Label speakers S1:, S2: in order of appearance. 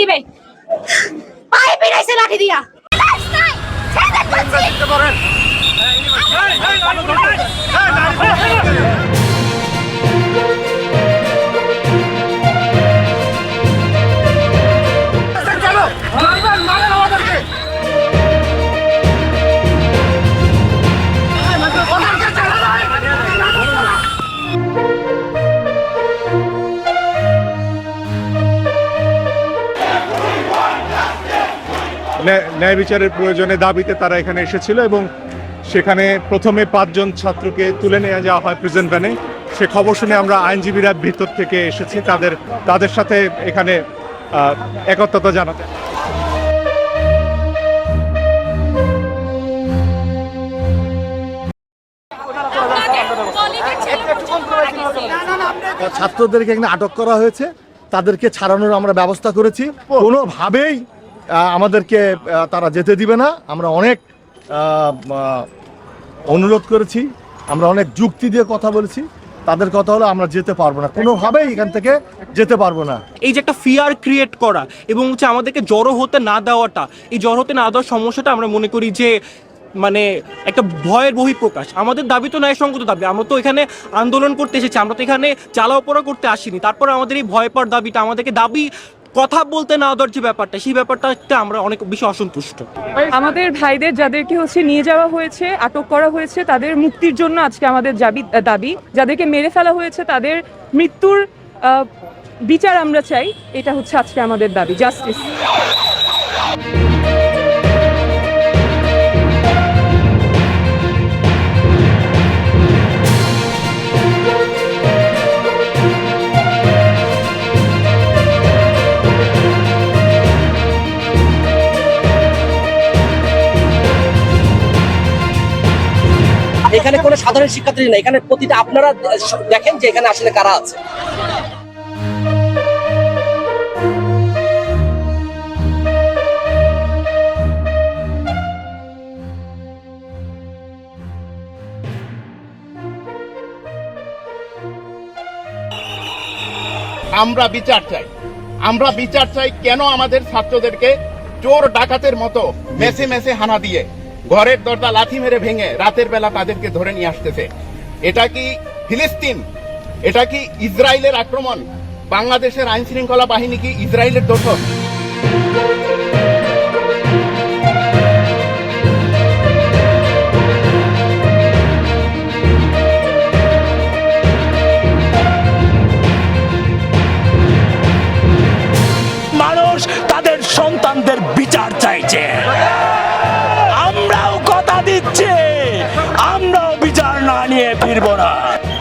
S1: দিবে পায়ে পিড়াইছে লাঠি দিয়া
S2: ন্যায়- বিচারের প্রয়োজনে দাবিতে তারা এখানে এসেছিল এবং সেখানে প্রথমে পাঁচজন ছাত্রকে তুলে নিয়ে যাওয়া হয় প্রেজেন্ট ভ্যানে সে খবর শুনে আমরা আইনজীবীরা ভিতর থেকে এসেছি, তাদের তাদের সাথে এখানে একত্রতা জানাতে।
S3: ছাত্রদেরকে এখানে আটক করা হয়েছে, তাদেরকে ছাড়ানোর আমরা ব্যবস্থা করেছি। কোনোভাবেই আমাদেরকে তারা যেতে দিবে না। আমরা অনেক অনুরোধ করেছি। আমরা অনেক যুক্তি দিয়ে কথা বলেছি। তাদের কথা হলো আমরা যেতে পারব না। কোনোভাবেই এখান থেকে যেতে পারব না।
S4: এই যে একটা ফিয়ার ক্রিয়েট করা এবং হচ্ছে আমাদেরকে জড়ো হতে না দেওয়াটা, এই জড়ো হতে না দেওয়ার সমস্যাটা আমরা মনে করি যে মানে একটা ভয়ের বহিঃপ্রকাশ। আমাদের দাবি তো ন্যায়সঙ্গত দাবি। আমরা তো এখানে আন্দোলন করতে এসেছি। আমরা তো এখানে চালাওপড়া করতে আসিনি। তারপর আমাদের এই ভয় পাওয়ার দাবিটা, আমাদেরকে দাবি কথা বলতে না দেওয়ার যে ব্যাপারটা, সেই ব্যাপারটাতে আমরা অনেক বেশি অসন্তুষ্ট।
S5: আমাদের ভাইদের যাদেরকে হচ্ছে নিয়ে যাওয়া হয়েছে, আটক করা হয়েছে, তাদের মুক্তির জন্য আজকে আমাদের দাবি দাবি। যাদেরকে মেরে ফেলা হয়েছে, তাদের মৃত্যুর বিচার আমরা চাই। এটা হচ্ছে আজকে আমাদের দাবি, জাস্টিস।
S6: এখানে কোনো সাধারণ শিক্ষার্থী না এখানে প্রতিটা আপনারা দেখেন যে এখানে আসলে কারা আছে।
S7: আমরা বিচার চাই। আমরা বিচার চাই কেন আমাদের ছাত্রদেরকে চোর ডাকাতের মতো মেসে মেসে হানা দিয়ে। ঘরের দরজা লাথি মেরে ভেঙে রাতের বেলা তাদেরকে ধরে নিয়ে আসতেছে। এটা কি ফিলিস্তিন? এটা কি ইসরায়েলের আক্রমণ? বাংলাদেশের আইন শৃঙ্খলা বাহিনী কি ইসরায়েলের দোষর?
S8: মানুষ তাদের সন্তানদের বিচার চাইছে। 1번아.